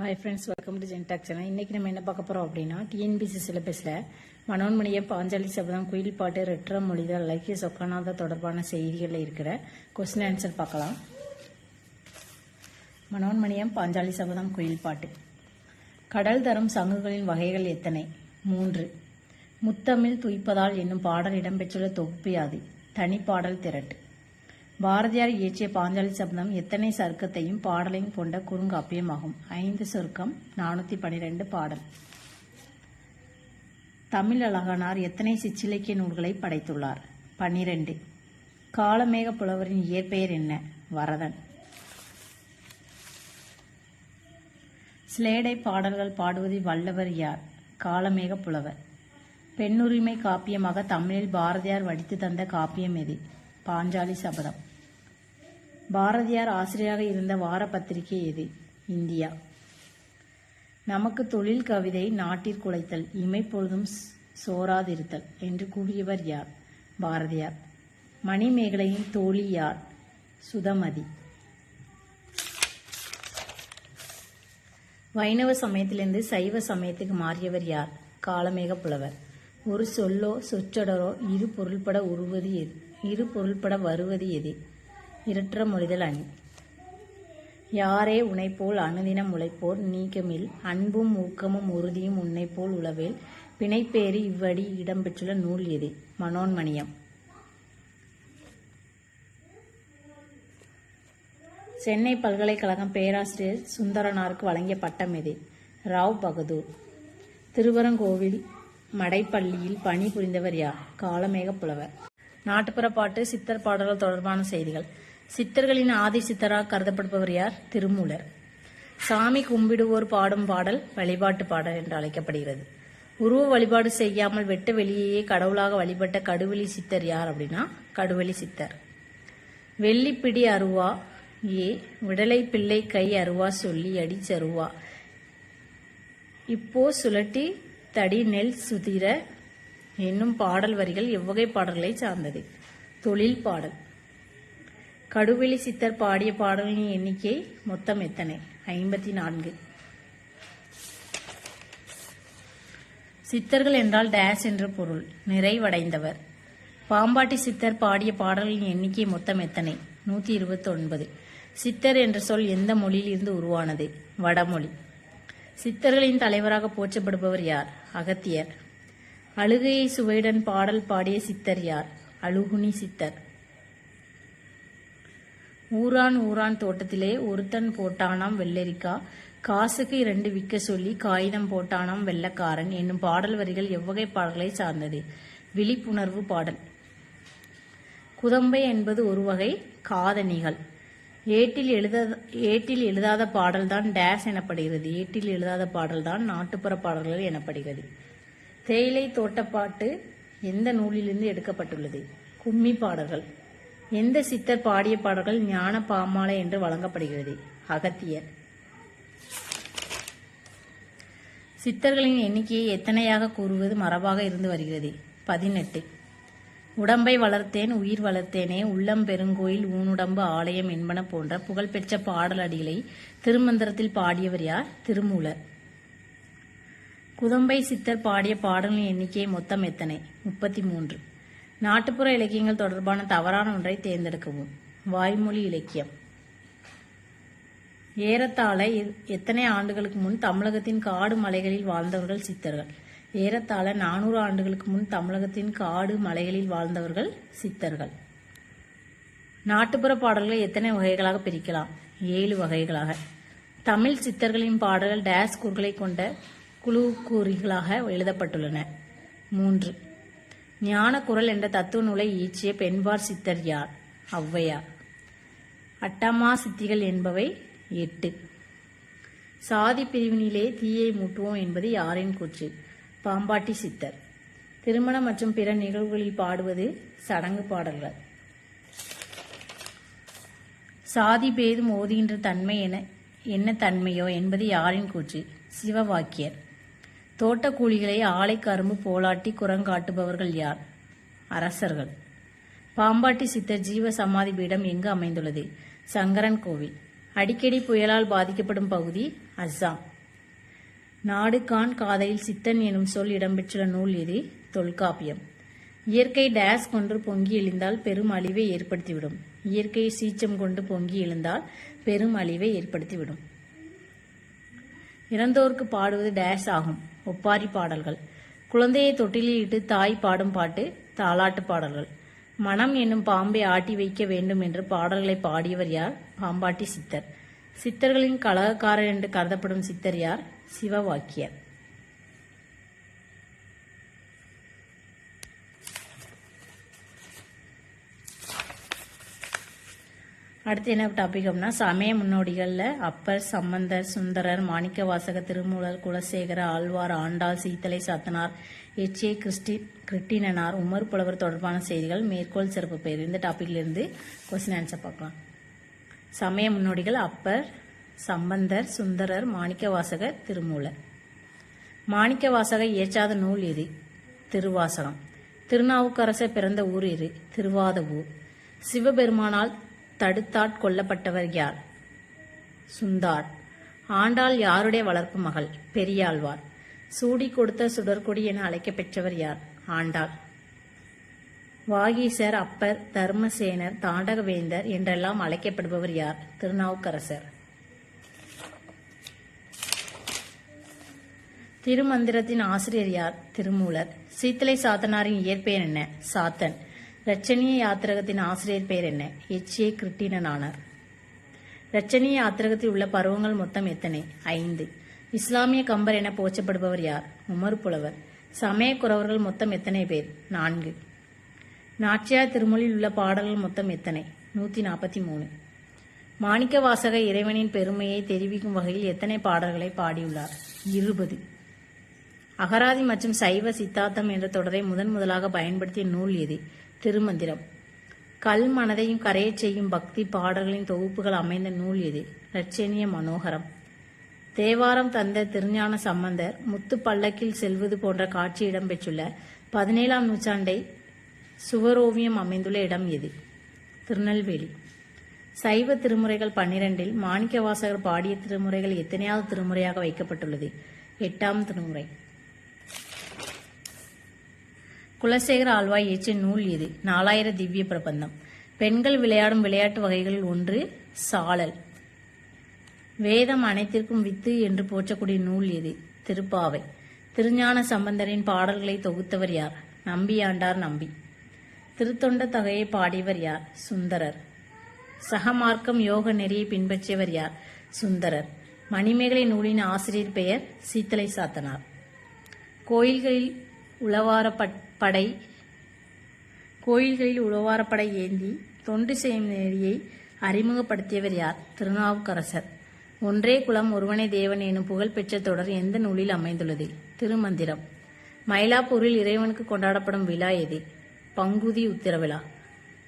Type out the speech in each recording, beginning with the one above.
Hi friends welcome to ஜென்டாக் channel இன்றைக்கி நம்ம என்ன பார்க்க போகிறோம் அப்படின்னா டிஎன்பிசி சிலபஸில் மனோன்மணியம் பாஞ்சாலி சபதம் குயில் பாட்டு ரெட்ர மொழிதல் இலக்கிய சொக்கநாத தொடர்பான செய்திகளில் இருக்கிற கொஸ்டின் ஆன்சர் பார்க்கலாம். மனோன்மணியம் பாஞ்சாலி சபதம் குயில் பாட்டு. கடல் தரும் சங்குகளின் வகைகள் எத்தனை? மூன்று. முத்தமிழ் துய்ப்பதால் என்னும் பாடல் இடம்பெற்றுள்ள தொகுப்பு யாது தனிப்பாடல் திரட்டு. பாரதியார் இயற்றிய பாஞ்சாலி சபதம் எத்தனை சர்க்கத்தையும் பாடலையும் கொண்ட குறுங்காப்பியமாகும். ஐந்து சொர்க்கம் நானூற்றி பனிரெண்டு பாடல். தமிழ் அழகனார் எத்தனை சிற்றிலக்கிய நூல்களை படைத்துள்ளார்? பன்னிரண்டு. காலமேக புலவரின் இயற்பெயர் என்ன? வரதன். ஸ்லேடை பாடல்கள் பாடுவதில் வல்லவர் யார்? காலமேக புலவர். பெண்ணுரிமை காப்பியமாக தமிழில் பாரதியார் வடித்து தந்த காப்பியம் எது? பாஞ்சாலி சபதம். பாரதியார் ஆசிரியராக இருந்த வார பத்திரிகை எது? இந்தியா. நமக்கு தொழில் கவிதை நாட்டிற்குலைத்தல் இமைப்பொழுதும் சோராதிருத்தல் என்று கூறியவர் யார்? பாரதியார். மணிமேகலையின் தோழி யார்? சுதமதி. வைணவ சமயத்திலிருந்து சைவ சமயத்துக்கு மாறியவர் யார்? காலமேக புலவர். ஒரு சொல்லோ சொற்றொடரோ இரு பொருள்பட உருவது எது? இரு பொருள்பட வருவது எது? இருற்ற மொழிதல் அணி. யாரே உனைப்போல் அனுதினம் உழைப்போர் நீக்கமில் அன்பும் ஊக்கமும் உறுதியும் உன்னைப்போல் உளவேல் பிணைப்பேறி இவ்வடி இடம்பெற்றுள்ள நூல் எது? மனோன்மணியம். சென்னை பல்கலைக்கழகம் பேராசிரியர் சுந்தரனாருக்கு வழங்கிய பட்டம் எது? ராவ் பகதூர். திருவரங்கோவில் மடைப்பள்ளியில் பணிபுரிந்தவர் யார்? காலமேக புலவர் நாட்டுப்புற பாட்டு சித்தர் பாடல்கள் தொடர்பான செய்திகள். சித்தர்களின் ஆதி சித்தராக கருதப்படுபவர் யார்? திருமூலர். சாமி கும்பிடுவோர் பாடும் பாடல் வழிபாட்டு பாடல் என்று அழைக்கப்படுகிறது. உருவ வழிபாடு செய்யாமல் வெட்ட வெளியேயே கடவுளாக வழிபட்ட கடுவெளி சித்தர் யார் அப்படின்னா? கடுவெளி சித்தர். வெள்ளிப்பிடி அருவா ஏ விடலை பிள்ளை கை அருவா சொல்லி அடிச்சருவா இப்போ சுழட்டி தடி நெல் சுதிர என்னும் பாடல் வரிகள் எவ்வகை பாடல்களை சார்ந்தது. தொழில் பாடல். கடுவெளி சித்தர் பாடிய பாடல்களின் எண்ணிக்கை மொத்தம் எத்தனை? ஐம்பத்தி நான்கு சித்தர்கள் என்றால் டேஸ் என்ற பொருள். நிறைவடைந்தவர். பாம்பாட்டி சித்தர் பாடிய பாடல்களின் எண்ணிக்கை மொத்தம் எத்தனை? நூற்றி இருபத்தொன்பது சித்தர் என்ற சொல் எந்த மொழியிலிருந்து உருவானது? வடமொழி. சித்தர்களின் தலைவராக போற்றப்படுபவர் யார்? அகத்தியர். அழுகையை சுவையுடன் பாடல் பாடிய சித்தர் யார்? அழுகுனி சித்தர். ஊரான் ஊரான் தோட்டத்திலே ஒருத்தன் போட்டானாம் வெள்ளரிக்கா. காசுக்கு இரண்டு விற்க சொல்லி காகிதம் போட்டானாம் வெள்ளக்காரன் என்னும் பாடல் வரிகள் எவ்வகை பாடல்களை சார்ந்தது. விழிப்புணர்வு பாடல். குதம்பை என்பது ஒரு வகை காதணிகள். ஏட்டில் எழுத ஏட்டில் எழுதாத பாடல்தான் டேஸ் எனப்படுகிறது. ஏட்டில் எழுதாத பாடல்தான் நாட்டுப்புற பாடல்கள் எனப்படுகிறது. தேயிலை தோட்டப்பாட்டு எந்த நூலிலிருந்து எடுக்கப்பட்டுள்ளது? கும்மி பாடல்கள். எந்த சித்தர் பாடிய பாடல்கள் ஞான பாமாலை என்று வழங்கப்படுகிறது? அகத்தியர். சித்தர்களின் எண்ணிக்கையை எத்தனையாக கூறுவது மரபாக இருந்து வருகிறது? பதினெட்டு. உடம்பை வளர்த்தேன் உயிர் வளர்த்தேனே உள்ளம் பெருங்கோயில் ஊனுடம்பு ஆலயம் என்பன போன்ற புகழ்பெற்ற பாடல் அடிகளை திருமந்திரத்தில் பாடியவர் யார்? திருமூலர். குதம்பை சித்தர் பாடிய பாடலின் எண்ணிக்கை மொத்தம் எத்தனை? முப்பத்தி மூன்று. நாட்டுப்புற இலக்கியங்கள் தொடர்பான தவறான ஒன்றை தேர்ந்தெடுக்கவும். வாய்மொழி இலக்கியம். ஏறத்தாழ எத்தனை ஆண்டுகளுக்கு முன் தமிழகத்தின் காடு மலைகளில் வாழ்ந்தவர்கள் சித்தர்கள்? ஏறத்தாழ நானூறு ஆண்டுகளுக்கு முன் தமிழகத்தின் காடு மலைகளில் வாழ்ந்தவர்கள் சித்தர்கள். நாட்டுப்புற பாடல்களை எத்தனை வகைகளாக பிரிக்கலாம்? ஏழு வகைகளாக. தமிழ் சித்தர்களின் பாடல்கள் டேஸ் கூறுகளை கொண்ட குழு கூறிகளாக எழுதப்பட்டுள்ளன. மூன்று. ஞான குரல் என்ற தத்துவ நூலை ஈச்சிய பெண்பார் சித்தர் யார்? ஔவையார். அட்டமா சித்திகள் என்பவை எட்டு. சாதி பிரிவினிலே தீயை மூட்டுவோம் என்பது யாரின் கூற்று? பாம்பாட்டி சித்தர். திருமணம் மற்றும் பிற நிகழ்வுகளில் பாடுவது சடங்கு பாடல்கள். சாதி பேதும் ஓதுகின்ற தன்மை என என்ன தன்மையோ என்பது யாரின் கூற்று? சிவவாக்கியர். தோட்டக்கூலிகளை ஆலை கரும்பு போலாட்டி குரங்காட்டுபவர்கள் யார்? அரசர்கள். பாம்பாட்டி சித்தர் ஜீவ சமாதி பீடம் எங்கு அமைந்துள்ளது? சங்கரன் கோவில். அடிக்கடி புயலால் பாதிக்கப்படும் பகுதி அஸ்ஸாம். நாடு கான் காதையில் சித்தன் எனும் சொல் இடம்பெற்றுள்ள நூல் எது? தொல்காப்பியம். இயற்கை டேஸ் கொண்டு பொங்கி எழுந்தால் பெரும் அழிவை ஏற்படுத்திவிடும். இயற்கை சீச்சம் கொண்டு பொங்கி எழுந்தால் பெரும் அழிவை ஏற்படுத்திவிடும். இறந்தோர்க்கு பாடுவது டேஸ் ஆகும். ஒப்பாரி பாடல்கள். குழந்தையை தொட்டிலில் இட்டு தாய் பாடும் பாட்டு தாலாட்டு பாடல்கள். மனம் என்னும் பாம்பை ஆட்டி வைக்க வேண்டும் என்று பாடல்களை பாடியவர் யார்? பாம்பாட்டி சித்தர். சித்தர்களின் கலகக்காரர் என்று கருதப்படும் சித்தர் யார்? சிவவாக்கியர் அடுத்து என்ன டாபிக் அப்படின்னா சமய முன்னோடிகளில் அப்பர் சம்பந்தர் சுந்தரர் மாணிக்க வாசக திருமூலர் குலசேகர ஆழ்வார் ஆண்டாள் சீத்தலை சாத்தனார் எச்ஏ கிறிஸ்டி கிருட்டினனார் உமர் புலவர் தொடர்பான செய்திகள் மேற்கோள் சிறப்பு பெயர். இந்த டாப்பிக்லேருந்து இருந்து கொஸ்டின் ஆன்சர் பார்க்கலாம். சமய முன்னோடிகள் அப்பர் சம்பந்தர் சுந்தரர் மாணிக்கவாசகர் திருமூலர். மாணிக்கவாசகர் இயற்றாத நூல் எது? திருவாசகம். திருநாவுக்கரசர் பிறந்த ஊர் எது? திருவாத ஊர். சிவபெருமானால் தடுத்தாட் கொல்லப்பட்டவர் யார்? சுந்தார். ஆண்டாள் யாருடைய வளர்ப்பு மகள்? பெரியாழ்வார். சூடி கொடுத்த சுடர்கொடி என அழைக்கப்பெற்றவர் யார்? ஆண்டாள். வாகீசர் அப்பர் தர்மசேனர் தாண்டகவேந்தர் என்றெல்லாம் அழைக்கப்படுபவர் யார்? திருநாவுக்கரசர். திருமந்திரத்தின் ஆசிரியர் யார்? திருமூலர். சீத்தலை சாத்தனாரின் இயற்பெயர் என்ன? சாத்தன். ரச்சனிய யாத்திரகத்தின் ஆசிரியர் பெயர் என்ன? எச் ஏ கிருட்டினனானார் ரச்சனிய யாத்திரகத்தில் உள்ள பருவங்கள் மொத்தம் எத்தனை? ஐந்து. இஸ்லாமிய கம்பர் என போச்சப்படுபவர் யார்? உமர் புலவர். சமய குறவர்கள் மொத்தம் எத்தனை பேர்? நான்கு. நாச்சியார் திருமொழியில் உள்ள பாடல்கள் மொத்தம் எத்தனை? நூற்றி நாற்பத்தி மூணு. மாணிக்க வாசக இறைவனின் பெருமையை தெரிவிக்கும் வகையில் எத்தனை பாடல்களை பாடியுள்ளார்? இருபது. அகராதி மற்றும் சைவ சித்தாந்தம் என்ற தொடரை முதன் முதலாக பயன்படுத்திய நூல் எது? திருமந்திரம். கல் மனதையும் கரையச் செய்யும் பக்தி பாடல்களின் தொகுப்புகள் அமைந்த நூல் இது. லட்சணிய மனோகரம். தேவாரம் தந்த திருஞான சம்பந்தர் முத்து பல்லக்கில் செல்வது போன்ற காட்சி இடம்பெற்றுள்ள பதினேழாம் நூற்றாண்டை சுவரோவியம் அமைந்துள்ள இடம் எது திருநெல்வேலி. சைவ திருமுறைகள் பன்னிரண்டில் மாணிக்கவாசகர் பாடிய திருமுறைகள் எத்தனையாவது திருமுறையாக வைக்கப்பட்டுள்ளது? எட்டாம் திருமுறை. குலசேகர ஆழ்வாய் இயற்றிய நூல் இது. நாலாயிர திவ்ய பிரபந்தம். பெண்கள் விளையாடும் விளையாட்டு வகைகளில் ஒன்று சாளல் வேதம் அனைத்திற்கும் வித்து என்று போற்றக்கூடிய நூல் இது திருப்பாவை. திருஞான சம்பந்தரின் பாடல்களை தொகுத்தவர் யார்? நம்பியாண்டார் நம்பி. திருத்தொண்ட தகையை பாடியவர் யார்? சுந்தரர். சகமார்க்கம் யோக நெறியை பின்பற்றியவர் யார்? சுந்தரர். மணிமேகலை நூலின் ஆசிரியர் பெயர் சீத்தலை சாத்தனார். கோயில்களில் உளவாரப்படை கோயில்களில் உழவாரப்படை ஏந்தி தொண்டு செய்யும் நெறியை அறிமுகப்படுத்தியவர் யார்? திருநாவுக்கரசர். ஒன்றே குலம் ஒருவனே தேவன் எனும் புகழ்பெற்ற தொடர் எந்த நூலில் அமைந்துள்ளது? திருமந்திரம். மயிலாப்பூரில் இறைவனுக்கு கொண்டாடப்படும் விழா எது? பங்குதி உத்திரவிழா.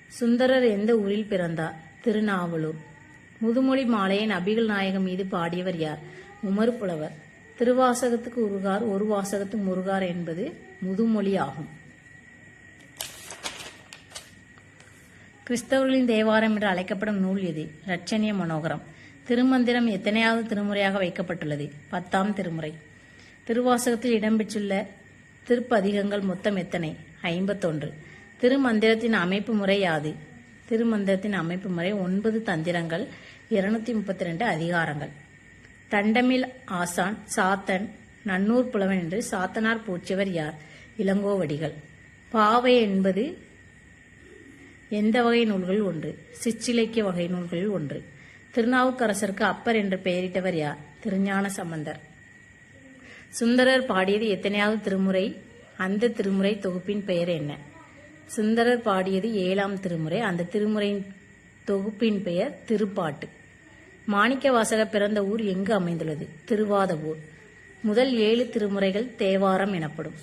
சுந்தரர் எந்த ஊரில் பிறந்தார்? திருநாவலூர். முதுமொழி மாலையை நபிகள் நாயகம் மீது பாடியவர் யார்? உமர் புலவர். திருவாசகத்துக்கு உருகார் ஒரு வாசகத்துக்கு முருகார் என்பது முதுமொழி ஆகும் கிறிஸ்தவர்களின் தேவாரம் என்று அழைக்கப்படும் நூல் எது லட்சணிய மனோகரம். திருமந்திரம் எத்தனையாவது திருமுறையாக வைக்கப்பட்டுள்ளது? பத்தாம் திருமுறை. திருவாசகத்தில் இடம்பெற்றுள்ள திருப்பதிகங்கள் மொத்தம் எத்தனை? ஐம்பத்தொன்று. திருமந்திரத்தின் அமைப்பு முறை யாது? திருமந்திரத்தின் அமைப்பு முறை ஒன்பது தந்திரங்கள் இருநூத்தி முப்பத்தி ரெண்டு அதிகாரங்கள். தண்டமில் ஆசான் சாத்தன் நன்னூர் புலவன் என்று சாத்தனார் போற்றியவர் யார்? இளங்கோவடிகள். பாவை என்பது எந்த வகை நூல்கள் ஒன்று? சிற்றிலக்கிய வகை நூல்களில் ஒன்று. திருநாவுக்கரசருக்கு அப்பர் என்று பெயரிட்டவர் யார்? திருஞான சம்பந்தர். சுந்தரர் பாடியது எத்தனையாவது திருமுறை? அந்த திருமுறை தொகுப்பின் பெயர் என்ன? சுந்தரர் பாடியது ஏழாம் திருமுறை. அந்த திருமுறையின் தொகுப்பின் பெயர் திருப்பாட்டு. மாணிக்கவாசகர் பிறந்த ஊர் எங்கு அமைந்துள்ளது? திருவாத ஊர் முதல் ஏழு திருமுறைகள் தேவாரம் எனப்படும்.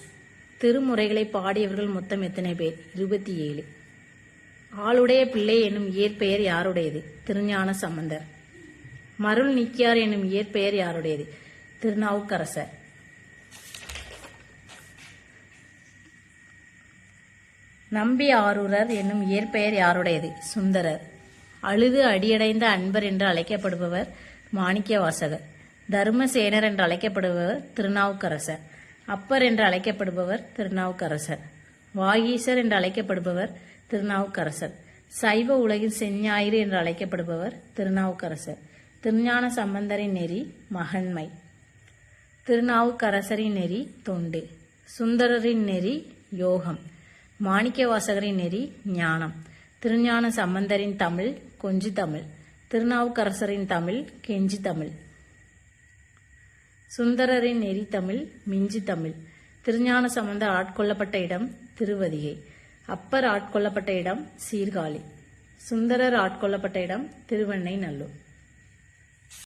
திருமுறைகளை பாடியவர்கள் மொத்தம் எத்தனை பேர்? இருபத்தி ஏழு. ஆளுடைய பிள்ளை என்னும் இயற்பெயர் யாருடையது? திருஞான சம்பந்தர். மருள் நிக்கியார் என்னும் இயற்பெயர் யாருடையது? திருநாவுக்கரசர். நம்பி ஆரூரர் என்னும் இயற்பெயர் யாருடையது? சுந்தரர். அழுது அடியடைந்த அன்பர் என்று அழைக்கப்படுபவர் மாணிக்க வாசகர் தர்மசேனர் என்று அழைக்கப்படுபவர் திருநாவுக்கரசர். அப்பர் என்று அழைக்கப்படுபவர் திருநாவுக்கரசர். வாகீசர் என்று அழைக்கப்படுபவர் திருநாவுக்கரசர். சைவ உலகின் செஞ்ஞாயிறு என்று அழைக்கப்படுபவர் திருநாவுக்கரசர். திருஞான சம்பந்தரின் நெறி மகன்மை. திருநாவுக்கரசரின் நெறி தொண்டு. சுந்தரரின் நெறி யோகம். மாணிக்கவாசகரின் நெறி ஞானம். திருஞான சம்பந்தரின் தமிழ் கொஞ்சி தமிழ். திருநாவுக்கரசரின் தமிழ் கெஞ்சி தமிழ். சுந்தரரின் நெறி தமிழ் மிஞ்சி தமிழ். திருஞான சம்பந்தர் ஆட்கொள்ளப்பட்ட இடம் திருவதிகை. அப்பர் ஆட்கொள்ளப்பட்ட இடம் சீர்காழி. சுந்தரர் ஆட்கொள்ளப்பட்ட இடம் திருவெண்ணை நல்லூர்.